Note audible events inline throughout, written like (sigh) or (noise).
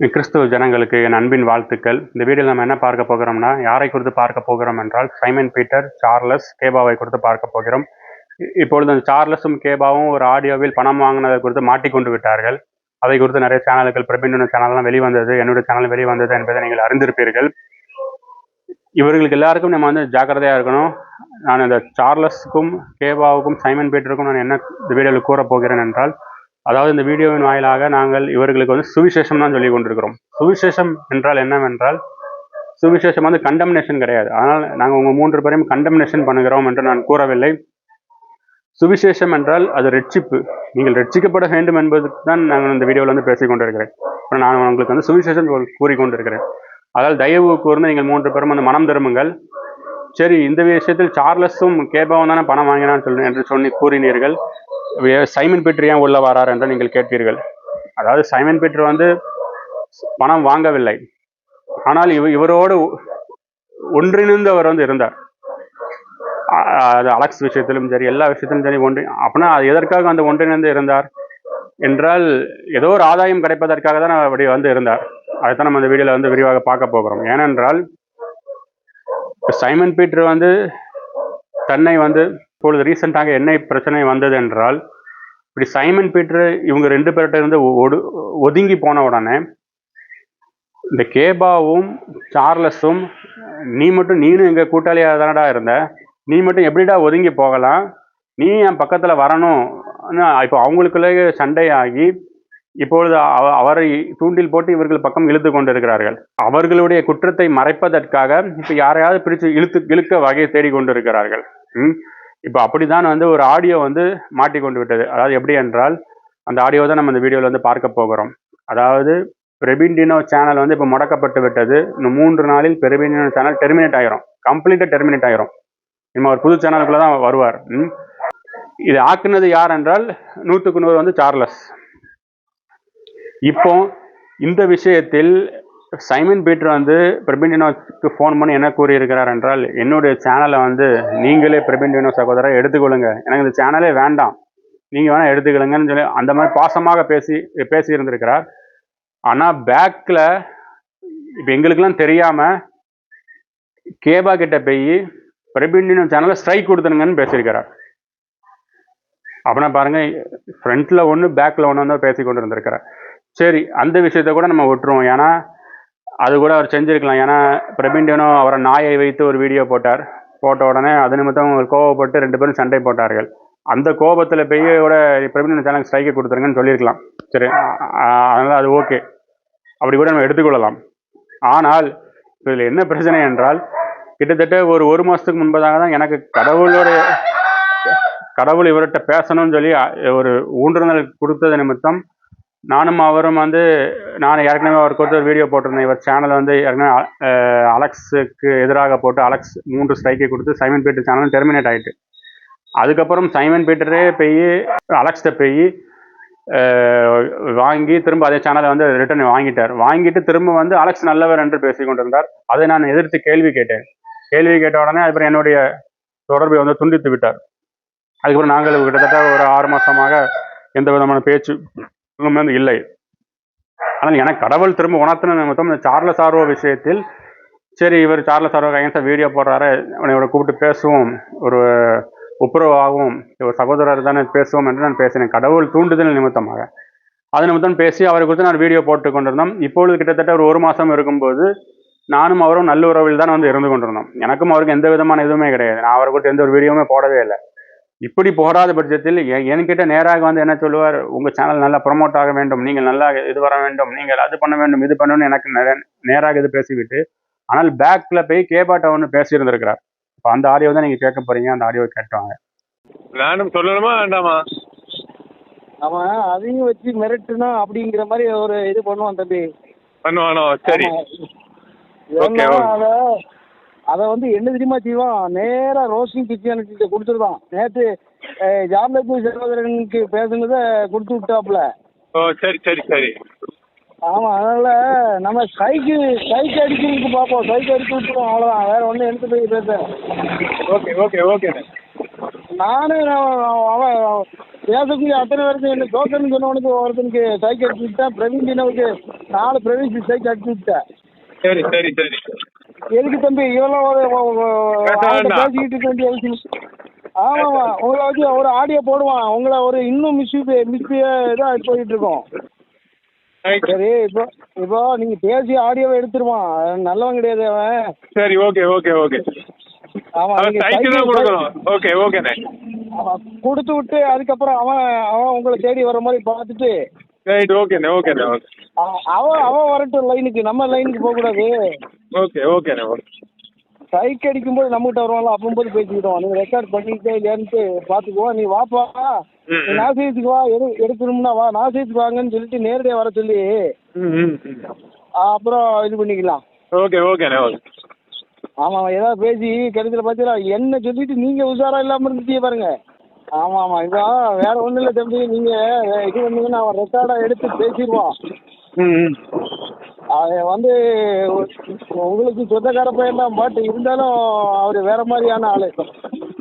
கிறிஸ்துவ ஜனங்களுக்கு என் அன்பின் வாழ்த்துக்கள். இந்த வீடியோவில் நம்ம என்ன பார்க்க போகிறோம்னா யாரை குறித்து பார்க்க போகிறோம் என்றால் சைமன் பீட்டர் சார்லஸ் கேபாவை குறித்து பார்க்க போகிறோம். இப்பொழுது அந்த சார்லஸும் கேபாவும் ஒரு ஆடியோவில் பணம் வாங்கினதை குறித்து மாட்டிக்கொண்டு விட்டார்கள். அதை குறித்து நிறைய சேனல்கள் பிரபின் சேனல்லாம் வெளிவந்தது என்னுடைய சேனல் வெளிவந்தது என்பதை நீங்கள் அறிந்திருப்பீர்கள். இவர்களுக்கு எல்லாருக்கும் நம்ம வந்து ஜாக்கிரதையாக இருக்கணும். நான் இந்த சார்லஸுக்கும் கேபாவுக்கும் சைமன் பீட்டருக்கும் நான் என்ன இந்த வீடியோவில் கூறப் போகிறேன் என்றால் அதாவது இந்த வீடியோவின் வாயிலாக நாங்கள் இவர்களுக்கு வந்து சுவிசேஷம் தான் சொல்லி கொண்டிருக்கிறோம். சுவிசேஷம் என்றால் என்னவென்றால் சுவிசேஷம் வந்து கண்டம்னேஷன் கிடையாது. அதனால் நாங்கள் உங்கள் மூன்று பேரையும் கண்டம்னேஷன் பண்ணுகிறோம் என்று நான் கூறவில்லை. சுவிசேஷம் என்றால் அது ரட்சிப்பு. நீங்கள் ரட்சிக்கப்பட வேண்டும் என்பதுக்கு தான் நாங்கள் இந்த வீடியோவில் வந்து பேசிக் கொண்டிருக்கிறேன். இப்ப நான் உங்களுக்கு வந்து சுவிசேஷம் கூ- கூறிக்கொண்டிருக்கிறேன் அதால் தயவு கூர்ந்து நீங்கள் மூன்று பேரும் அந்த மனம் திரும்புங்கள். சரி இந்த விஷயத்தில் சார்லஸும் கேபாவும் தானே பணம் வாங்கினான்னு சொல்லி என்று சொல்லி கூறினீர்கள். சைமன் பீட்டர் ஏன் உள்ள வரார் என்று நீங்கள் கேட்பீர்கள் அதாவது சைமன் பீட்டர் வந்து பணம் வாங்கவில்லை. ஆனால் இவ இவரோடு ஒன்றிணைந்தவர் வந்து இருந்தார். அது அலெக்ஸ் விஷயத்திலும் சரி எல்லா விஷயத்திலும் சரி ஒன்றி அப்படின்னா அது எதற்காக அந்த ஒன்றிணைந்து இருந்தார்? என்றால் ஏதோ ஒரு ஆதாயம் கிடைப்பதற்காக தான் அப்படி வந்து இருந்தார். அதைத்தான் நம்ம இந்த வீடியோவில் வந்து விரிவாக பார்க்க போகிறோம். ஏனென்றால் சைமன் பீட்டர் வந்து தன்னை வந்து இப்பொழுது ரீசெண்டாக என்ன பிரச்சனை வந்தது என்றால் இப்படி சைமன் பீட்டர் இவங்க ரெண்டு பேர்கிட்ட இருந்து ஒ- ஒடு ஒதுங்கி போன உடனே இந்த கேபாவும் சார்லஸும் நீ மட்டும் நீனும் எங்கள் கூட்டாளியாக தானடா இருந்த? நீ மட்டும் எப்படிடா ஒதுங்கி போகலாம்? நீ என் பக்கத்தில் வரணும்? இப்போ அவங்களுக்குள்ளே சண்டையாகி இப்பொழுது அவ- அவரை தூண்டில் போட்டு இவர்கள் பக்கம் இழுத்து கொண்டிருக்கிறார்கள். அவர்களுடைய குற்றத்தை மறைப்பதற்காக இப்போ யாரையாவது பிடிச்சு இழுத்து இழுக்க வகையை தேடி கொண்டிருக்கிறார்கள். ம்? இப்போ அப்படிதான் வந்து ஒரு ஆடியோ வந்து மாட்டிக்கொண்டு விட்டது. அதாவது எப்படி என்றால் அந்த ஆடியோ தான் நம்ம இந்த வீடியோவில் வந்து பார்க்க போகிறோம். அதாவது பிரபின்டினோ சேனல் வந்து இப்போ முடக்கப்பட்டு விட்டது. இன்னும் மூன்று நாளில் பிரபின்டினோ சேனல் டெர்மினேட் ஆகிரும் கம்ப்ளீட்டாக டெர்மினேட் ஆயிரும். இனிமே ஒரு புது சேனலுக்குள்ளே தான் வருவார். ம். இது ஆக்குனது யார் என்றால் நூற்றுக்கு நூறு வந்து சார்லஸ் இப்போ இந்த விஷயத்தில் சைமன் பீட்டர் வந்து பிரபிண்டினோஸ்க்கு ஃபோன் பண்ணி என்ன கூறியிருக்கிறார் என்றால் என்னுடைய சேனலை வந்து நீங்களே பிரபிண்டினோ சகோதரர் எடுத்துக்கொள்ளுங்க. எனக்கு இந்த சேனலே வேண்டாம். நீங்கள் வேணால் எடுத்துக்கொள்ளுங்கன்னு சொல்லி அந்த மாதிரி பாசமாக பேசி பேசி இருந்திருக்கிறார் ஆனால் பேக்கில் இப்போ எங்களுக்கெல்லாம் தெரியாமல் கேபா கிட்ட போய் பிரபிண்டினோ சேனலை ஸ்ட்ரைக் கொடுத்துருங்கன்னு பேசியிருக்கிறார். அப்படின்னா பாருங்கள் ஃப்ரண்ட்டில் ஒன்று பேக்கில் ஒன்று வந்து பேசி கொண்டு இருந்திருக்கிறார் சரி அந்த விஷயத்த கூட நம்ம விட்டுருவோம். ஏன்னா அது கூட அவர் செஞ்சுருக்கலாம். ஏன்னா பிரபிண்டியனோ அவரை நாயை வைத்து ஒரு வீடியோ போட்டார். போட்ட உடனே அது நிமித்தம் அவர் கோவப்பட்டு ரெண்டு பேரும் சண்டை போட்டார்கள். அந்த கோபத்தில் போய் கூட பிரபிண்டியன் சேனல் ஸ்ட்ரைக்கை கொடுத்துருங்கன்னு சொல்லியிருக்கலாம். சரி அதனால் அது ஓகே அப்படி கூட நம்ம எடுத்துக்கொள்ளலாம். ஆனால் இதில் என்ன பிரச்சனை என்றால் கிட்டத்தட்ட ஒரு ஒரு மாதத்துக்கு முன்பதாக தான் எனக்கு கடவுளுடைய கடவுள் இவர்கிட்ட பேசணும்னு சொல்லி ஒரு ஊன்றுதல் கொடுத்தது நிமித்தம் நானும் அவரும் வந்து நான் ஏற்கனவே அவர் கொடுத்த ஒரு வீடியோ போட்டிருந்தேன். இவர் சேனல் வந்து ஏற்கனவே அலெக்ஸுக்கு எதிராக போட்டு அலெக்ஸ் மூன்று ஸ்ட்ரைக்கை கொடுத்து சைமன் பீட்டர் சேனல் டெர்மினேட் ஆயிட்டு. அதுக்கப்புறம் சைமன் பீட்டரே போய் அலெக்ஸ்கிட்ட போய் வாங்கி திரும்ப அதே சேனலை வந்து ரிட்டர்ன் வாங்கிட்டார். வாங்கிட்டு திரும்ப வந்து அலெக்ஸ் நல்லவர் என்று பேசி கொண்டிருந்தார். அதை நான் எதிர்த்து கேள்வி கேட்டேன். கேள்வி கேட்ட உடனே அதுக்கப்புறம் என்னுடைய தொடர்பை வந்து துண்டித்து விட்டார். அதுக்கப்புறம் நாங்கள் கிட்டத்தட்ட ஒரு ஆறு மாதமாக எந்த விதமான பேச்சு வந்து இல்லை. ஆனால் எனக்கு கடவுள் திரும்ப உணர்த்தின நிமித்தம் இந்த சார்லஸ் ஆர்வோ விஷயத்தில் சரி இவர் சார்லஸ் ஆர்வோ கையன்ஸாக வீடியோ போடுறாரு இவனை கூப்பிட்டு பேசுவோம் ஒரு ஒப்புரவாகவும் ஒரு சகோதரர் தானே பேசுவோம் என்று நான் பேசினேன். கடவுள் தூண்டுதல் நிமித்தமாக. அது நிமித்தம் பேசி அவரை குறித்து நான் வீடியோ போட்டு கொண்டிருந்தோம். இப்பொழுது கிட்டத்தட்ட ஒரு ஒரு மாதம் இருக்கும்போது நானும் அவரும் நல்லுறவில் தான் வந்து இருந்து கொண்டிருந்தோம். எனக்கும் அவருக்கு எந்த விதமான இதுவுமே கிடையாது. நான் அவரை குறித்து எந்த ஒரு வீடியோவுமே போடவே இல்லை. இப்படி போடாத பட்சத்தில் என்கிட்ட நேராக வந்து என்ன சொல்லுவார்? உங்க சேனல் நல்லா ப்ரமோட் ஆக வேண்டும். நீங்கள் நல்லா இது வர வேண்டும். நீங்கள் அது பண்ண வேண்டும் இது பண்ணணும்னு எனக்கு நிறைய- நேராக இது பேசிவிட்டு ஆனால் பேக்ல போய் கேபாட்ட ஒன்று பேசி இருந்திருக்கிறார் இப்போ அந்த ஆடியோ தான் நீங்க கேட்க போறீங்க. அந்த ஆடியோ கேட்டவாங்க. நானும் சொல்லணுமா வேண்டாமா? அவன் அதையும் வச்சு மிரட்டுனா அப்படிங்கிற மாதிரி ஒரு இது பண்ணுவான் தம்பி. பண்ணுவானோ? சரி. அத வந்து என்ன தெரியுமா செய்வான்? நேரா ரோஸ்டிங் கிச்சனுக்கு கொடுத்துருதான் நேத்து ஜாம்லக்கு சகோதரனுக்கு பேசுனதை கொடுத்து விட்டாப்புல. ஓ சரி சரி சரி. ஆமா அதனால நம்ம ஸ்ட்ரைக்கு ஸ்ட்ரைக் அடிக்கிறதுக்கு பார்ப்போம். ஸ்ட்ரைக் அடிச்சு விட்டுருவோம் அவ்வளவுதான். வேற ஒன்றும் எடுத்து போய் பேச. Okay okay okay. நானும் நான் அவன் பேசக்கூடிய அத்தனை பேருக்கு என்ன ஜோக்கர்னு சொன்னவனுக்கு ஒருத்தனுக்கு ஸ்ட்ரைக் அடிச்சு விட்டேன். பிரவீன் தினவுக்கு நாலு பிரைவேசி சைட் அடிச்சு விட்டேன். சரி சரி சரி. எதுக்கு தம்பி? இவெல்லாம். பேசிக்கிட்டு இருக்க வேண்டிய அவசியம் ஆமாம்மா. உங்களை வச்சு ஒரு ஆடியோ போடுவான். உங்களை ஒரு இன்னும் மிஸ் மிஸ் இதாக போயிட்டு இருக்கோம். சரி இப்போ இப்போ நீங்கள் பேசி ஆடியோவை எடுத்துருவான். நல்லவன் கிடையாது அவன். சரி ஓகே ஓகே ஓகே கொடுக்கணும். ஓகே ஓகேண்ணே கொடுத்து விட்டு அதுக்கப்புறம் அவன் அவன் உங்களை தேடி வர மாதிரி பார்த்துட்டு ரைட் ஓகேண்ணே ஓகேண்ணே ஓகே அவன் அவன் வரட்டும் லைனுக்கு நம்ம லைனுக்கு போகக்கூடாது. ஓகே ஓகேண்ணே ஓகே சைக் அடிக்கும்போது நம்மகிட்ட வருவான்ல அப்பம்போது பேசிக்கிட்டோம். நீ ரெக்கார்ட் பண்ணிக்கிட்டே இல்லையான்ட்டு பார்த்துக்குவோம் நீ வாப்பா. நாசியத்துக்கு வா எடு எடுக்கணும்னா வா. நாசியத்துக்கு வாங்கன்னு சொல்லிட்டு நேரடியாக வர சொல்லி. அப்புறம் இது பண்ணிக்கலாம். ஓகே ஓகேண்ணே ஓகே ஆமாம் ஏதாவது பேசி கருத்தில் பார்த்தீங்களா என்ன சொல்லிட்டு நீங்கள் உஷாரா இல்லாமல் இருந்துட்டே பாருங்க. ஆமாம் ஆமாம் இதான் வேற ஒன்றும் இல்லை தம்பி. நீங்கள் இது பண்ணீங்கன்னா அவன் ரெக்கார்டாக எடுத்து பேசிடுவான் அவன் வந்து உங்களுக்கு சொந்தக்கார பையன் தான் பட் இருந்தாலும் அவர் வேற மாதிரியான ஆளு.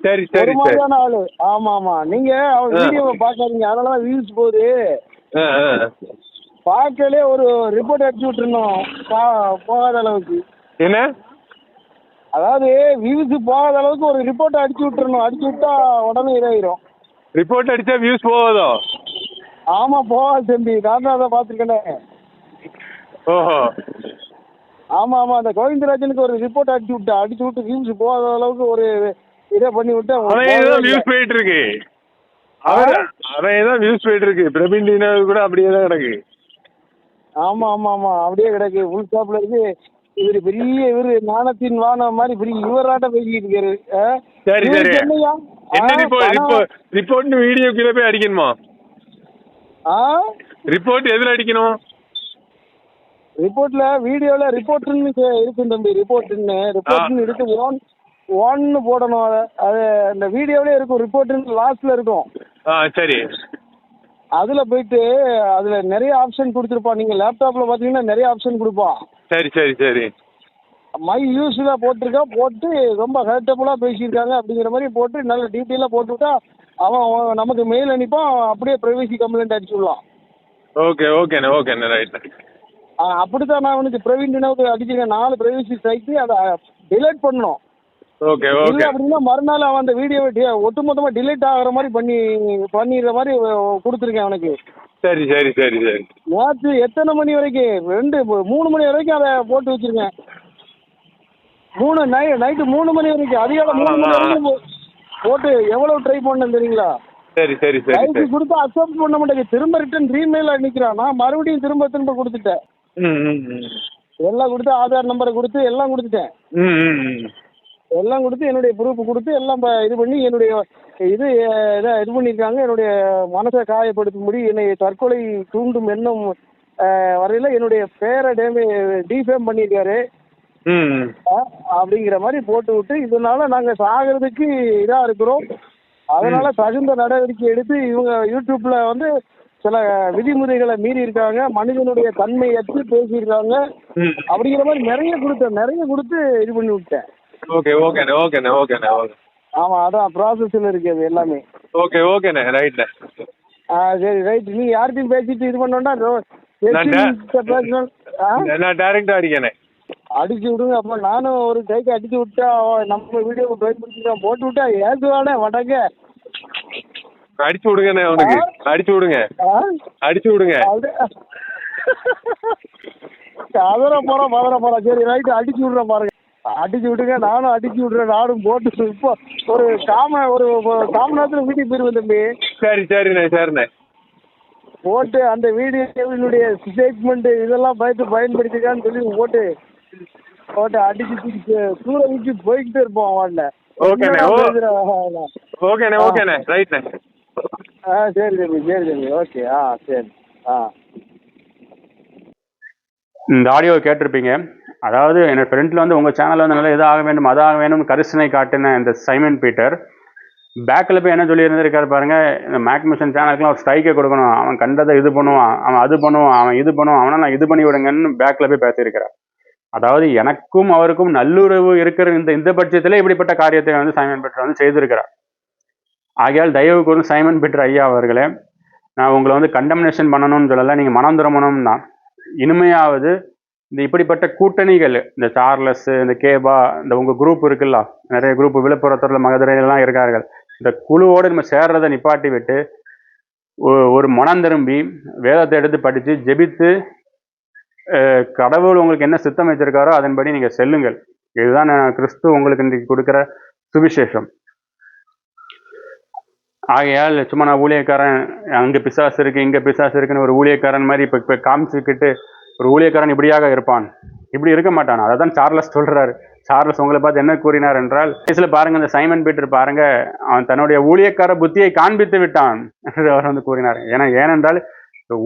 சரி சரி மாதிரியான ஆளு. ஆமா ஆமா நீங்க அவர். வீடியோவை பார்க்காதீங்க. அதனால தான் வியூஸ் போகுது பார்க்கலே ஒரு ரிப்போர்ட் அடிச்சு விட்டுருந்தோம் போகாத அளவுக்கு. என்ன? அதாவது வியூஸ் போகாத அளவுக்கு ஒரு ரிப்போர்ட் அடிச்சு விட்டுறணும். அடிச்சு விட்டா உடனே இதாயிரும். ரிப்போர்ட் அடிச்சா வியூஸ் போகுதோ? ஆமா போகாது தம்பி. நான் தான் அதை பார்த்துருக்கேனே. ஓஹோ. ஆமா ஆமா. அந்த கோவிந்தராஜனுக்கு ஒரு ரிப்போர்ட் அடிச்சு விட்டா அடிச்சு விட்டு வியூஸ் போகாத அளவுக்கு ஒரு இதை பண்ணி விட்டு. வியூஸ் போயிட்டு இருக்கு அவன் ஏதோ வியூஸ் போயிட்டு இருக்கு டீனர் கூட அப்படியே தான் கிடக்கு. ஆமா ஆமா ஆமா. அப்படியே கிடக்கு. ஃபுல் ஸ்டாப்ல இருக்கு இவரு பெரிய இவரு நாணத்தின் வானம் மாதிரி பெரிய இவராட்ட பேசிக்கிட்டு இருக்காரு? சரி, சரி. ஆ, ரிப்போர்ட் வீடியோ கீழே போய் அடிக்கணுமா? ஆ? ரிப்போர்ட் எதுல அடிக்கணும்? ரிப்போர்ட்ல வீடியோல ரிப்போர்ட்னு இருக்கும் தம்பி ரிப்போர்ட்னு ரிப்போர்ட்னு இருக்கு ஒன் ஒன்னு போடணும். அதை அந்த வீடியோவிலே இருக்கும் ரிப்போர்ட்னு லாஸ்ட்ல இருக்கும். சரி. அதுல போயிட்டு அதுல நிறைய ஆப்ஷன் கொடுத்துருப்பான் நீங்க லேப்டாப்ல பாத்தீங்கன்னா நிறைய ஆப்ஷன் கொடுப்பான் சரி சரி சரி. மை யூஸ்ல போட்டிருக்கா. போட்டு ரொம்ப ஹர்ட்டபுளாக பேசியிருக்காங்க அப்படிங்கிற மாதிரி போட்டு நல்ல டீட்டெயிலாக போட்டுவிட்டா அவன் நமக்கு மெயில் அனுப்பான் அப்படியே ப்ரைவசி கம்ப்ளைண்ட் அடிச்சு விடலாம் ஓகே ஓகேண்ணே ஓகேண்ணே ரைட் அப்படி தான் நான் அவனுக்கு பிரவீன் அடிச்சிருக்கேன். நாலு ப்ரைவசி சைட்டு அதை டிலேட் பண்ணணும். Okay okay. அப்படின்னா மறுநாள் அவன் அந்த வீடியோவை ஒட்டுமொத்தமாக டிலேட் ஆகிற மாதிரி பண்ணி பண்ணிடுற மாதிரி கொடுத்துருக்கேன் அவனுக்கு. சரி சரி சரி சரி. நேற்று எத்தனை மணி வரைக்கும்? ரெண்டு மூணு மணி வரைக்கும் அதை போட்டு வச்சிருக்கேன். மூணு நை நைட்டு மூணு மணி வரைக்கும். அதிகாலை மூணு மணி. வரைக்கும் போட்டு எவ்வளவு ட்ரை பண்ணேன் தெரியுங்களா? சரி சரி சரி கொடுத்து அக்செப்ட் பண்ண மாட்டேங்குது திரும்ப ரிட்டன் ரீமெயில் அனுப்பிக்கிறான். நான் மறுபடியும் திரும்ப திரும்ப கொடுத்துட்டேன். எல்லாம் கொடுத்து ஆதார் நம்பரை கொடுத்து எல்லாம் கொடுத்துட்டேன். எல்லாம் கொடுத்து என்னுடைய ப்ரூஃப் கொடுத்து எல்லாம் ப- இது பண்ணி என்னுடைய இது இதை இது பண்ணியிருக்காங்க. என்னுடைய மனசை காயப்படுத்தும்படி என்னை தற்கொலை தூண்டும் எண்ணம் வரையில என்னுடைய பேரை டேமே டிஃபேம் பண்ணியிருக்காரு. அப்படிங்கிற மாதிரி போட்டு விட்டு இதனால நாங்கள் சாகிறதுக்கு இதாக இருக்கிறோம். அதனால தகுந்த நடவடிக்கை எடுத்து இவங்க யூடியூப்ல வந்து சில விதிமுறைகளை மீறி இருக்காங்க. மனிதனுடைய தன்மையற்று பேசியிருக்காங்க. ம். அப்படிங்கிற மாதிரி நிறைய கொடுத்தேன் நிறைய கொடுத்து இது பண்ணி விட்டேன். ஓகே ஓகேண்ணே ஓகேண்ணே ஓகேண்ணே ஓகே ஆமாம் அதான் ப்ராசஸில் இருக்குது எல்லாமே. ஓகே ஓகேண்ணே ரைட்ண்ணே ஆ சரி ரைட் நீ யார்கிட்டயும் பேசிட்டு இது பண்ணோம்னா நான் டே- பேசணும். ஆ? நான் டேரெக்டாக அடிக்கண்ணே அடிச்சு விடுங்க அப்போ நானும் ஒரு கைக்கு அடிச்சு விட்டா நம்ம வீடியோவை பயன்படுத்திட்டான் போட்டு விட்டா ஏசுவானே வடங்க அடிச்சு விடுங்கண்ணே அவனுக்கு. அடிச்சு விடுங்க. அடிச்சு விடுங்க. அது (laughs) பதற போகிறோம் பதற போகிறோம் சரி ரைட்டு அடிச்சு விட்றேன் பாருங்க. அடிச்சு விடுங்க நானும் அடிச்சு விட்றேன் நானும் போட்டு இப்போ ஒரு காம ஒரு காம நேரத்தில் வீட்டுக்கு போயிருவேன் தம்பி. சரி சரிண்ணே சரிண்ணே. போட்டு அந்த வீடியோவினுடைய ஸ்டேட்மெண்ட் இதெல்லாம் பயத்து பயன்படுத்திக்கான்னு சொல்லி போட்டு போட்டு அடிச்சு தூக்கி தூர வச்சு போய்கிட்டே இருப்போம் அவன்ல. ஓகேண்ணே, ஓகேண்ணே ஓகேண்ணே. ரைட்ண்ணே ஆ சரி தம்பி சரி தம்பி ஓகே ஆ சரி ஆ. இந்த ஆடியோவை கேட்டிருப்பீங்க. அதாவது என் ஃப்ரெண்டில் வந்து உங்கள் சேனலில் வந்து நல்லா இதாக வேண்டும் அதாக ஆக கரிசனை காட்டின இந்த சைமன் பீட்டர். பேக்கில் போய் என்ன சொல்லி இருந்திருக்காரு பாருங்க இந்த மேக் மிஷன் சேனலுக்குலாம் ஒரு ஸ்ட்ரைக்கை கொடுக்கணும். அவன் கண்டதை இது பண்ணுவான் அவன் அது பண்ணுவான் அவன் இது பண்ணுவான் அவனை நான் இது பண்ணி விடுங்கன்னு பேக்கில் போய் பேசியிருக்கிறார். அதாவது எனக்கும் அவருக்கும் நல்லுறவு இருக்கிற இந்த இந்த பட்சத்தில் இப்படிப்பட்ட காரியத்தை வந்து சைமன் பீட்டர் வந்து செய்திருக்கிறார். ஆகையால் தயவு கூறும் சைமன் பீட்டர் ஐயா அவர்களே நான் உங்களை வந்து கண்டம்னேஷன் பண்ணணும்னு சொல்லலை நீங்கள் மனம் திரும்பணும் தான் இனிமையாவது இந்த இப்படிப்பட்ட கூட்டணிகள் இந்த சார்லஸ் இந்த கேபா இந்த உங்கள் குரூப் இருக்குல்ல நிறைய குரூப் விழுப்புரத்தில் மதுரையிலலாம் இருக்கார்கள். இந்த குழுவோடு நம்ம சேர்றதை நிப்பாட்டி விட்டு ஒ- ஒரு மனம் திரும்பி வேதத்தை எடுத்து படித்து ஜெபித்து கடவுள் உங்களுக்கு என்ன சித்தம் வச்சிருக்காரோ அதன்படி நீங்கள் செல்லுங்கள். இதுதான் நான் கிறிஸ்து உங்களுக்கு இன்றைக்கு கொடுக்குற சுவிசேஷம். ஆகையால் சும்மா நான் ஊழியக்காரன் அங்கே பிசாசு இருக்கு இங்கே பிசாசு இருக்குன்னு ஒரு ஊழியக்காரன் மாதிரி இப்போ இப்போ காமிச்சுக்கிட்டு ஒரு ஊழியக்காரன் இப்படியாக இருப்பான். இப்படி இருக்க மாட்டான்? அதை தான் சார்லஸ் சொல்கிறாரு சார்லஸ் உங்களை பார்த்து என்ன கூறினார் என்றால் இதில் பாருங்கள் இந்த சைமன் பீட்டர் பாருங்க அவன் தன்னுடைய ஊழியக்கார புத்தியை காண்பித்து விட்டான். என்று அவர் வந்து கூறினார். ஏன்னா ஏனென்றால்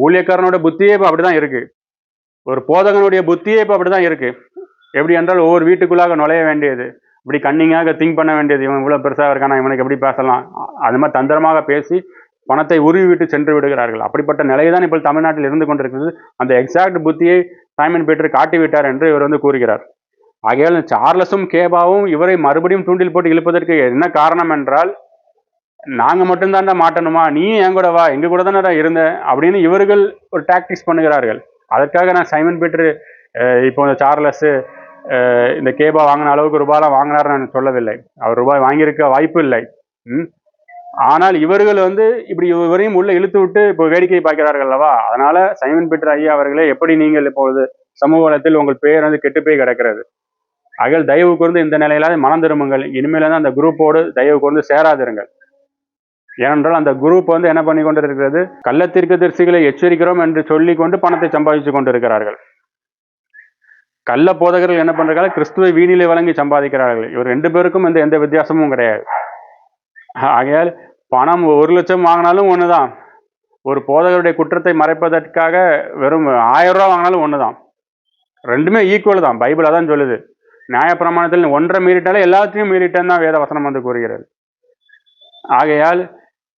ஊழியக்காரனோட புத்தியே இப்போ அப்படிதான் இருக்குது ஒரு போதகனுடைய புத்தியே இப்போ அப்படி தான் இருக்குது எப்படி என்றால் ஒவ்வொரு வீட்டுக்குள்ளாக நுழைய வேண்டியது. இப்படி கன்னிங்காக திங்க் பண்ண வேண்டியது. இவன் இவ்வளோ பெருசாக இருக்கானா? இவனுக்கு எப்படி பேசலாம்? அது மாதிரி தந்திரமாக பேசி பணத்தை உருவி விட்டு சென்று விடுகிறார்கள். அப்படிப்பட்ட நிலையை தான் இப்போ தமிழ்நாட்டில் இருந்து கொண்டிருக்கிறது. அந்த எக்ஸாக்ட் புத்தியை சைமன் பீட்டர் காட்டி விட்டார் என்று இவர் வந்து கூறுகிறார். ஆகையால் சார்லஸும் கேபாவும் இவரை மறுபடியும் தூண்டில் போட்டு இழுப்பதற்கு என்ன காரணம் என்றால் நாங்கள் மட்டும்தான்டா மாட்டணுமா? நீ என் கூட வா. எங்க கூட தானே இருந்த? அப்படின்னு இவர்கள் ஒரு டாக்டிக்ஸ் பண்ணுகிறார்கள். அதற்காக நான் சைமன் பீட்டர் இப்போ இந்த சார்லஸ் இந்த கேபா வாங்கின அளவுக்கு ரூபாயெலாம் வாங்கினார் நான் சொல்லவில்லை. அவர் ரூபாய் வாங்கியிருக்க வாய்ப்பு இல்லை. ம்? ஆனால் இவர்கள் வந்து இப்படி இவரையும் உள்ள இழுத்து விட்டு இப்போ வேடிக்கை பார்க்கிறார்கள் அல்லவா? அதனால சைமன் பீட்டர் ஐயா அவர்களே எப்படி நீங்கள் இப்பொழுது சமூக வளத்தில் உங்கள் பெயர் வந்து கெட்டு போய் கிடக்கிறது? அகல் தயவு கூர்ந்து இந்த நிலையில மனம் திரும்புங்கள். இனிமேல அந்த குரூப்போடு தயவு கூர்ந்து சேராதிருங்கள். ஏனென்றால் அந்த குரூப் வந்து என்ன பண்ணி கொண்டிருக்கிறது? கள்ளத்திற்கு தரிசிகளை எச்சரிக்கிறோம் என்று சொல்லி கொண்டு பணத்தை சம்பாதிச்சு கொண்டிருக்கிறார்கள். கள்ள போதகர்கள் என்ன பண்றாங்க கிறிஸ்துவை வீணிலை வழங்கி சம்பாதிக்கிறார்கள். இவர் ரெண்டு பேருக்கும் எந்த எந்த வித்தியாசமும் கிடையாது. ஆகையால் பணம் ஒரு லட்சம் வாங்கினாலும் ஒன்று தான் ஒரு போதகருடைய குற்றத்தை மறைப்பதற்காக வெறும் ஆயிரம் ரூபா வாங்கினாலும் தான் ரெண்டுமே ஈக்குவல் தான். பைபிளாக தான் சொல்லுது. நியாயப்பிரமாணத்தில் ஒன்றை மீறிட்டாலே எல்லாத்தையும் மீறிட்டேன்னு தான் வேத வசனம் வந்து கூறுகிறது. ஆகையால்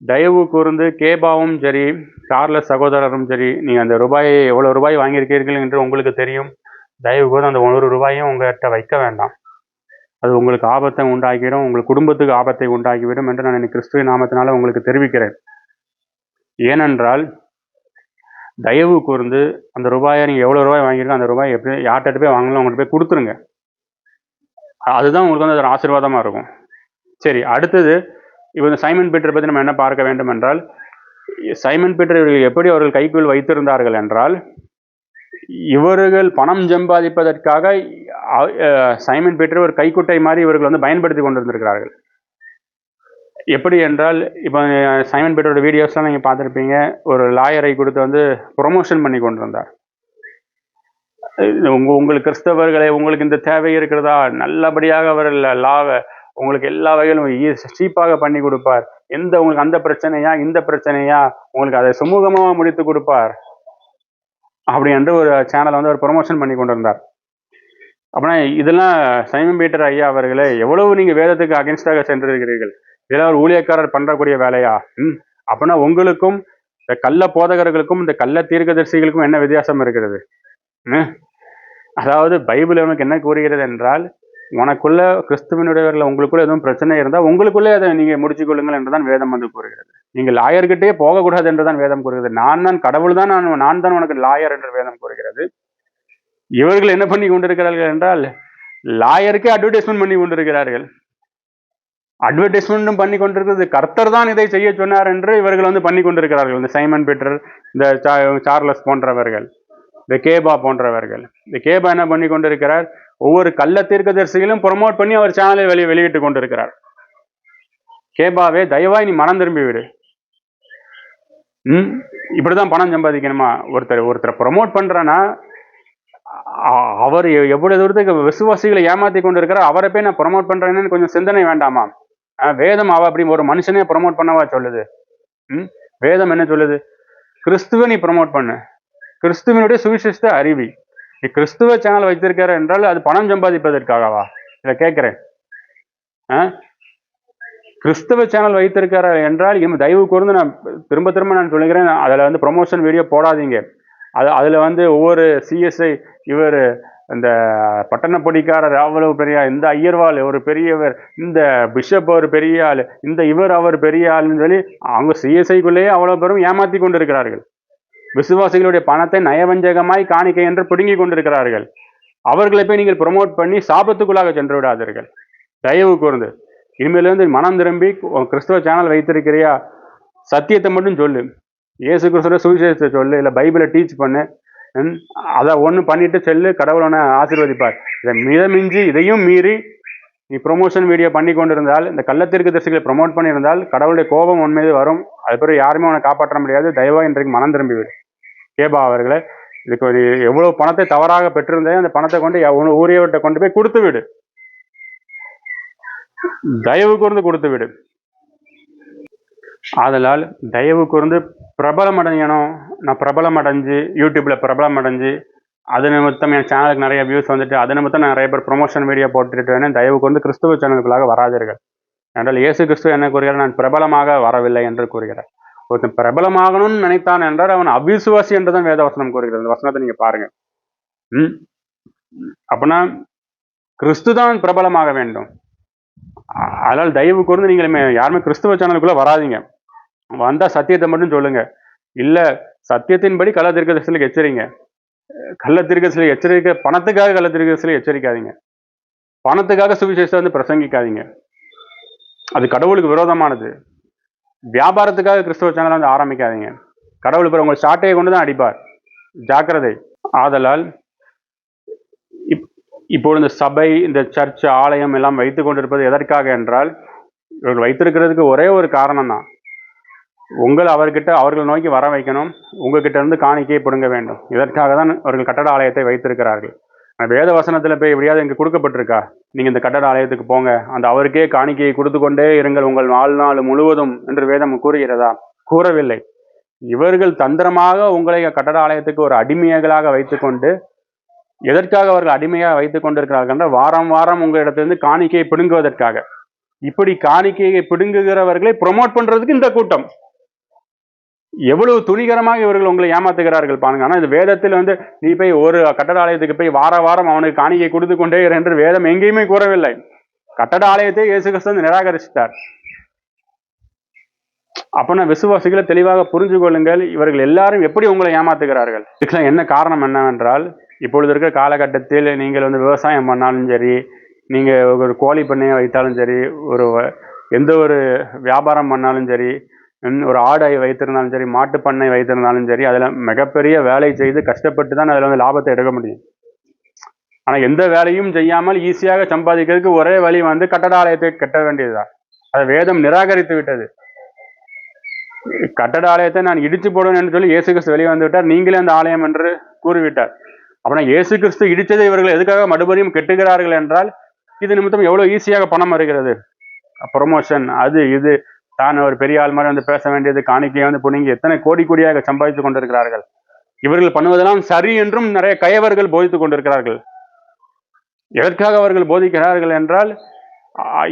தயவு கூர்ந்து கேபாவும் சரி சார்லஸ் சகோதரரும் சரி நீங்கள் அந்த ரூபாயை எவ்வளோ ரூபாய் வாங்கியிருக்கீர்கள் என்று உங்களுக்கு தெரியும். தயவு கூர்ந்து அந்த ஒரு ரூபாயும் உங்கள்கிட்ட வைக்க வேண்டாம். அது உங்களுக்கு ஆபத்தை உண்டாக்கிடும் உங்கள் குடும்பத்துக்கு ஆபத்தை உண்டாக்கிவிடும் என்று நான் எனக்கு கிறிஸ்துவ நாமத்தினால உங்களுக்கு தெரிவிக்கிறேன். ஏனென்றால் தயவு கூர்ந்து அந்த ரூபாயை நீங்கள் எவ்வளோ ரூபாய் வாங்கியிருக்கோ அந்த ரூபாய் எப்படி யார்கிட்ட போய் வாங்கலாம் உங்கள்கிட்ட போய் கொடுத்துருங்க. அதுதான் உங்களுக்கு வந்து ஒரு ஆசீர்வாதமாக இருக்கும். சரி அடுத்தது இப்போ இந்த சைமன் பீட்டரை பற்றி நம்ம என்ன பார்க்க வேண்டும் என்றால் சைமன் பீட்டர் இவர்கள் எப்படி அவர்கள் கைக்குள் வைத்திருந்தார்கள் என்றால் இவர்கள் பணம் சம்பாதிப்பதற்காக சைமன் பீட்டர் ஒரு கைக்குட்டை மாதிரி இவர்கள் வந்து பயன்படுத்தி கொண்டிருந்திருக்கிறார்கள். எப்படி என்றால் இப்போ சைமன் பீட்டரோட வீடியோஸ்லாம் நீங்கள் பார்த்துருப்பீங்க. ஒரு லாயரை கொடுத்து வந்து ப்ரொமோஷன் பண்ணி கொண்டிருந்தார். உங்கள் உங்களுக்கு கிறிஸ்தவர்களை உங்களுக்கு இந்த தேவை இருக்கிறதா? நல்லபடியாக அவர் லாவை உங்களுக்கு எல்லா வகையிலும் சீப்பாக பண்ணி கொடுப்பார். எந்த உங்களுக்கு அந்த பிரச்சனையா? இந்த பிரச்சனையா? உங்களுக்கு அதை சுமூகமாக முடித்து கொடுப்பார். அப்படி என்று ஒரு சேனலை வந்து அவர் ப்ரொமோஷன் பண்ணி கொண்டிருந்தார். அப்படின்னா இதெல்லாம் சைமன் பீட்டர் ஐயா அவர்களே எவ்வளவு நீங்க வேதத்துக்கு அகென்ஸ்டாக சென்றிருக்கிறீர்கள்? இதெல்லாம் ஒரு ஊழியக்காரர் பண்றக்கூடிய வேலையா? ம். அப்படின்னா உங்களுக்கும் இந்த கள்ள போதகர்களுக்கும் இந்த கள்ள தீர்க்கதரிசிகளுக்கும் என்ன வித்தியாசம் இருக்கிறது? அதாவது பைபிள் உனக்கு என்ன கூறுகிறது என்றால் உனக்குள்ள கிறிஸ்துவனுடையவர்கள் உங்களுக்குள்ள எதுவும் பிரச்சனை இருந்தால் உங்களுக்குள்ளே அதை நீங்க முடிச்சு என்று என்றுதான் வேதம் வந்து கூறுகிறது. நீங்கள் லாயர்கிட்டே போகக்கூடாது என்றுதான் வேதம் கூறுகிறது. நான் தான் கடவுள் தான் நான் நான் தான் உனக்கு லாயர் என்று வேதம் கூறுகிறது. இவர்கள் என்ன பண்ணி கொண்டிருக்கிறார்கள் என்றால் லாயருக்கே அட்வர்டைஸ்மெண்ட் பண்ணி கொண்டிருக்கிறார்கள். அட்வர்டைஸ்மெண்ட்டும் பண்ணி கொண்டிருக்கிறது கர்த்தர் தான் இதை செய்ய சொன்னார் என்று இவர்கள் வந்து பண்ணி கொண்டிருக்கிறார்கள். இந்த சைமன் பீட்டர் இந்த சா- சார்லஸ் போன்றவர்கள் இந்த கேபா போன்றவர்கள். இந்த கேபா என்ன பண்ணி கொண்டிருக்கிறார்? ஒவ்வொரு கள்ள தீர்க்கதரிசிகளும் ப்ரொமோட் பண்ணி அவர் சேனலை வெளியே வெளியிட்டு கொண்டிருக்கிறார். கேபாவே தயவாய் நீ மனம் திரும்பி விடு. ம்? இப்படிதான் பணம் சம்பாதிக்கணுமா? ஒருத்தர் ஒருத்தரை ப்ரொமோட் பண்றேன்னா அவர் எவ்வளவு தூரத்துக்கு விசுவாசிகளை ஏமாத்தி கொண்டு இருக்கிறார் அவரை போய் நான் ப்ரொமோட் பண்றேன்னு கொஞ்சம் சிந்தனை வேண்டாமா? வேதம் அவ அப்படி ஒரு மனுஷனே ப்ரொமோட் பண்ணவா சொல்லுது? ம்? வேதம் என்ன சொல்லுது? கிறிஸ்துவ நீ ப்ரொமோட் பண்ணு. கிறிஸ்துவனுடைய சுவிசேஷத்தை அறிவி. நீ கிறிஸ்துவ சேனல் வைத்திருக்கிற என்றால் அது பணம் சம்பாதிப்பதற்காகவா? இதை கேட்கிறேன். ஆ? கிறிஸ்தவ சேனல் வைத்திருக்கிற என்றால் இனிமே தயவு கூர்ந்து நான் திரும்ப திரும்ப நான் சொல்லுகிறேன். அதில் வந்து ப்ரொமோஷன் வீடியோ போடாதீங்க. அது அதில் வந்து ஒவ்வொரு சிஎஸ்ஐ இவர் இந்த பட்டணப்படிக்காரர் அவ்வளவு பெரிய இந்த ஐயர்வாள் ஒரு பெரியவர் இந்த பிஷப் ஒரு பெரிய ஆள் இந்த இவர் அவர் பெரிய ஆளுன்னு சொல்லி அவங்க சிஎஸ்ஐக்குள்ளேயே அவ்வளோ பேரும் ஏமாற்றி கொண்டு இருக்கிறார்கள் விசுவாசிகளுடைய பணத்தை நயவஞ்சகமாய் காணிக்கை என்று பிடுங்கிக் கொண்டிருக்கிறார்கள். அவர்களை போய் நீங்கள் ப்ரொமோட் பண்ணி சாபத்துக்குள்ளாக சென்று விடாதீர்கள். தயவு கூர்ந்து. இனிமேலேருந்து மனம் திரும்பி கிறிஸ்துவ சேனல் வைத்திருக்கிறியா? சத்தியத்தை மட்டும் சொல்லு. இயேசு கிறிஸ்துவ சுவிசேஷத்தை சொல்லு இல்லை பைபிளை டீச் பண்ணு. அதை ஒன்று பண்ணிட்டு செல்லு கடவுள் உன்னை ஆசீர்வதிப்பார். இதை மிதமிஞ்சி இதையும் மீறி நீ ப்ரொமோஷன் வீடியோ பண்ணி கொண்டிருந்தால் இந்த கள்ளத்திற்கு தரிசிகளை ப்ரொமோட் பண்ணியிருந்தால் கடவுளுடைய கோபம் உன் மீது வரும். அது பிறகு யாருமே உன்னை காப்பாற்ற முடியாது. தயவா இன்றைக்கு மனம் திரும்பிவிடு கேபா அவர்களை இதுக்கு ஒரு எவ்வளோ பணத்தை தவறாக பெற்றிருந்தே அந்த பணத்தை கொண்டு ஊரியவர்கிட்ட கொண்டு போய் கொடுத்து விடு. தயவு கூர்ந்து கொடுத்து விடு. ஆதலால் தயவு கூர்ந்து பிரபலம் அடையணும் நான் பிரபலம் அடைஞ்சு யூடியூப்பில் பிரபலம் அடைஞ்சு அது நிமித்தம் என் சேனலுக்கு நிறைய வியூஸ் வந்துட்டு அது நிமித்தம் நான் நிறைய பேர் ப்ரொமோஷன் வீடியோ போட்டுட்டு தயவுக்கு வந்து கிறிஸ்துவ சேனலுக்குள்ளாக வராதீர்கள். என்றால் இயேசு கிறிஸ்துவ என்ன கூறுகிறார் நான் பிரபலமாக வரவில்லை என்று கூறுகிறார். ஒருத்தன் பிரபலமாகணும்னு நினைத்தான் என்றால் அவன் அவிசுவாசி என்றுதான் வேதவசனம் கூறுகிறது. அந்த வசனத்தை நீங்கள் பாருங்கள் ம்? அப்படின்னா கிறிஸ்து தான் பிரபலமாக வேண்டும். அதனால் தயவு கூர்ந்து நீங்கள் யாருமே கிறிஸ்துவ சேனலுக்குள்ளே வராதீங்க. வந்தால் சத்தியத்தை மட்டும் சொல்லுங்கள் இல்லை சத்தியத்தின்படி கள்ள தீர்க்கதரிசிகளுக்கு எச்சரிங்க. கள்ள தீர்க்கதரிசிகளை எச்சரிக்க பணத்துக்காக கள்ள தீர்க்கதரிசிகளை எச்சரிக்காதீங்க. பணத்துக்காக சுவிசேஷத்தை வந்து பிரசங்கிக்காதீங்க. அது கடவுளுக்கு விரோதமானது. வியாபாரத்துக்காக கிறிஸ்தவ சேனலை வந்து ஆரம்பிக்காதீங்க. கடவுள் பிற உங்கள் சாட்டையை கொண்டு தான் அடிப்பார். ஜாக்கிரதை. ஆதலால் இப் இப்போது இந்த சபை இந்த சர்ச் ஆலயம் எல்லாம் வைத்து கொண்டிருப்பது எதற்காக என்றால் இவர்கள் வைத்திருக்கிறதுக்கு ஒரே ஒரு காரணம் தான் உங்கள் அவர்கிட்ட அவர்கள் நோக்கி வர வைக்கணும். உங்ககிட்ட இருந்து காணிக்கையை பிடுங்க வேண்டும். இதற்காக தான் அவர்கள் கட்டட ஆலயத்தை வைத்திருக்கிறார்கள். வேத வசனத்தில் போய் எப்படியாவது இங்கே கொடுக்கப்பட்டிருக்கா? நீங்கள் இந்த கட்டட ஆலயத்துக்கு போங்க. அந்த அவருக்கே காணிக்கையை கொடுத்து கொண்டே இருங்கள். உங்கள் வாழ்நாள் முழுவதும் என்று வேதம் கூறுகிறதா? கூறவில்லை. இவர்கள் தந்திரமாக உங்களை கட்டட ஆலயத்துக்கு ஒரு அடிமையர்களாக வைத்துக்கொண்டு எதற்காக அவர்கள் அடிமையாக வைத்துக் கொண்டிருக்கிறார்கள் என்றால் வாரம் வாரம் உங்களிடத்திலிருந்து காணிக்கையை பிடுங்குவதற்காக. இப்படி காணிக்கையை பிடுங்குகிறவர்களை ப்ரொமோட் பண்ணுறதுக்கு இந்த கூட்டம். எவ்வளவு துணிகரமாக இவர்கள் உங்களை ஏமாத்துகிறார்கள் பாருங்க. ஆனால் இந்த வேதத்தில் வந்து நீ போய் ஒரு கட்டட ஆலயத்துக்கு போய் வார வாரம் அவனுக்கு காணிக்கை கொடுத்து கொண்டே இரு என்று வேதம் எங்கேயுமே கூறவில்லை. கட்டட ஆலயத்தை இயேசு கிறிஸ்து நிராகரிச்சிட்டார். அப்பனா விசுவாசிகளை தெளிவாக புரிஞ்சு கொள்ளுங்கள் இவர்கள் எல்லாரும் எப்படி உங்களை ஏமாத்துகிறார்கள்? இதுக்கெல்லாம் என்ன காரணம் என்னவென்றால் இப்பொழுது இருக்கிற காலகட்டத்தில் நீங்கள் வந்து விவசாயம் பண்ணாலும் சரி நீங்க ஒரு கோழி பண்ணையை வைத்தாலும் சரி ஒரு வ- எந்த ஒரு வியாபாரம் பண்ணாலும் சரி ஒரு ஆடை வைத்திருந்தாலும் சரி மாட்டு பண்ணை வைத்திருந்தாலும் சரி அதில் மிகப்பெரிய வேலை செய்து கஷ்டப்பட்டு தான் அதில் வந்து லாபத்தை எடுக்க முடியும். ஆனால் எந்த வேலையும் செய்யாமல் ஈஸியாக சம்பாதிக்கிறதுக்கு ஒரே வழி வந்து கட்டட ஆலயத்தை கட்ட வேண்டியதுதான். அதை வேதம் நிராகரித்து விட்டது. கட்டட ஆலயத்தை நான் இடிச்சு போடுவேன் சொல்லி இயேசு கிறிஸ்து வெளியே வந்து விட்டார். நீங்களே அந்த ஆலயம் என்று கூறிவிட்டார். அப்படின்னா இயேசு கிறிஸ்து இடித்ததை இவர்கள் எதுக்காக மறுபடியும் கெட்டுகிறார்கள் என்றால் இது நிமித்தம் எவ்வளவு ஈஸியாக பணம் வருகிறது? ப்ரொமோஷன் அது இது. தான் ஒரு பெரிய ஆள் மாதிரி வந்து பேச வேண்டியது காணிக்கையை வந்து புனிங்கி எத்தனை கோடி கோடியாக சம்பாதித்துக் கொண்டிருக்கிறார்கள். இவர்கள் பண்ணுவதெல்லாம் சரி என்றும் நிறைய கயவர்கள் போதித்துக் கொண்டிருக்கிறார்கள். எதற்காக அவர்கள் போதிக்கிறார்கள் என்றால்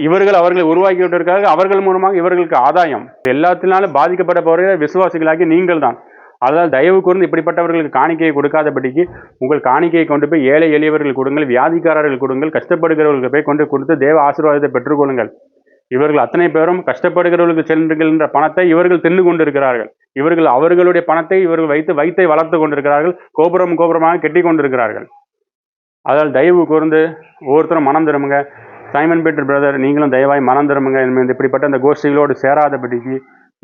இவர்கள் அவர்களை உருவாக்கி விட்டிருக்கிறார்கள் அவர்கள் மூலமாக இவர்களுக்கு ஆதாயம். எல்லாத்தினாலும் பாதிக்கப்பட போகிற விசுவாசிகளாகி நீங்கள் தான். அதனால் தயவு கூர்ந்து இப்படிப்பட்டவர்களுக்கு காணிக்கையை கொடுக்காதபடிக்கு உங்கள் காணிக்கையை கொண்டு போய் ஏழை எளியவர்கள் கொடுங்கள் வியாதிக்காரர்கள் கொடுங்கள் கஷ்டப்படுகிறவர்களுக்கு போய் கொண்டு கொடுத்து தேவ ஆசீர்வாதத்தை பெற்றுக்கொள்ளுங்கள் இவர்கள் அத்தனை பேரும் கஷ்டப்படுகிறவர்களுக்கு செல்கின்ற பணத்தை இவர்கள் தின்னு கொண்டிருக்கிறார்கள். இவர்கள் அவர்களுடைய பணத்தை இவர்கள் வைத்து வைத்தை வளர்த்து கொண்டிருக்கிறார்கள். கோபுரம் கோபுரமாக கெட்டி கொண்டிருக்கிறார்கள். அதனால் தயவு கூர்ந்து ஒவ்வொருத்தரும் மனம் திரும்புங்க. சைமன் பீட்டர் பிரதர் நீங்களும் தயவாய் மனம் திரும்புங்க. இனிமேல் இப்படிப்பட்ட அந்த கோஷ்டிகளோடு சேராதபடிக்கு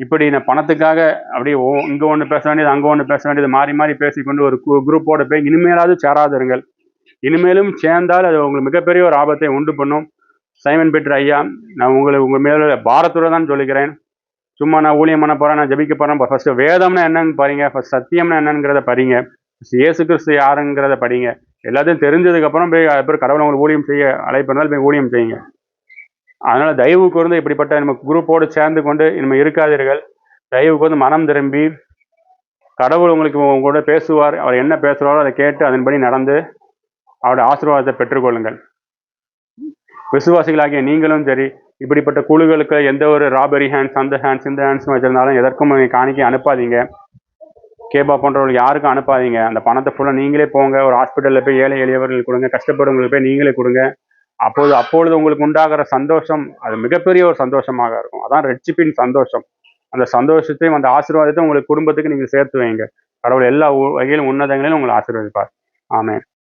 இப்படி நான் பணத்துக்காக அப்படியே ஓ இங்கே ஒன்று பேச வேண்டியது அங்கே ஒன்று பேச வேண்டியது மாறி மாறி பேசிக்கொண்டு ஒரு குரூப்போட போய் இனிமேலாவது சேராதிருங்கள். இனிமேலும் சேர்ந்தால் அது உங்களுக்கு மிகப்பெரிய ஒரு ஆபத்தை உண்டு பண்ணும். சைமன் பெற்ற ஐயா நான் உங்களை உங்கள் மேல பாரத்தோட தான் சொல்லிக்கிறேன். சும்மா நான் ஊழியம் பண்ண போகிறேன் நான் ஜெபிக்க போறேன். ஃபஸ்ட்டு வேதம்னா என்னன்னு பாருங்க ஃபஸ்ட் சத்தியம்னா என்னங்கிறத படிங்க. First இயேசு கிறிஸ்து யாருங்கிறத படிங்க. எல்லாத்தையும் தெரிஞ்சதுக்கப்புறம் போய் போய் அப்புறம் கடவுளை உங்களுக்கு ஊழியம் செய்ய அழைப்பிருந்தால் போய் ஊழியம் செய்யுங்க. அதனால் தயவு கூர்ந்து இப்படிப்பட்ட நம்ம குரூப்போடு சேர்ந்து கொண்டு நம்ம இருக்காதீர்கள். தயவு கூர்ந்து மனம் திரும்பி கடவுள் உங்களுக்கு உங்க கூட பேசுவார் அவர் என்ன பேசுறாரோ அதை கேட்டு அதன்படி நடந்து அவருடைய ஆசீர்வாதத்தை பெற்றுக்கொள்ளுங்கள். விசுவாசிகளாகிய நீங்களும் சரி இப்படிப்பட்ட குழுக்களுக்கு எந்த ஒரு ராபரி ஹேண்ட்ஸ் அந்த ஹேண்ட்ஸ் இந்த ஹேண்ட்ஸ் வச்சிருந்தாலும் எதற்கும் நீங்கள் காணிக்கை அனுப்பாதீங்க. கேபா போன்றவர்களுக்கு யாருக்கும் அனுப்பாதீங்க. அந்த பணத்தை ஃபுல்லாக நீங்களே போங்க. ஒரு ஹாஸ்பிட்டலில் போய் ஏழை எளியவர்களுக்கு கொடுங்க. கஷ்டப்படுறவங்களுக்கு போய் நீங்களே கொடுங்க. அப்போது அப்பொழுது உங்களுக்கு உண்டாகிற சந்தோஷம் அது மிகப்பெரிய ஒரு சந்தோஷமாக இருக்கும். அதான் ரெட்சிப்பின் சந்தோஷம். அந்த சந்தோஷத்தையும் அந்த ஆசீர்வாதத்தையும் உங்களுக்கு குடும்பத்துக்கு நீங்கள் சேர்த்து வைங்க. கடவுள் எல்லா வகையிலும் உன்னதங்களிலும் உங்களை ஆசீர்வதிப்பார். ஆமே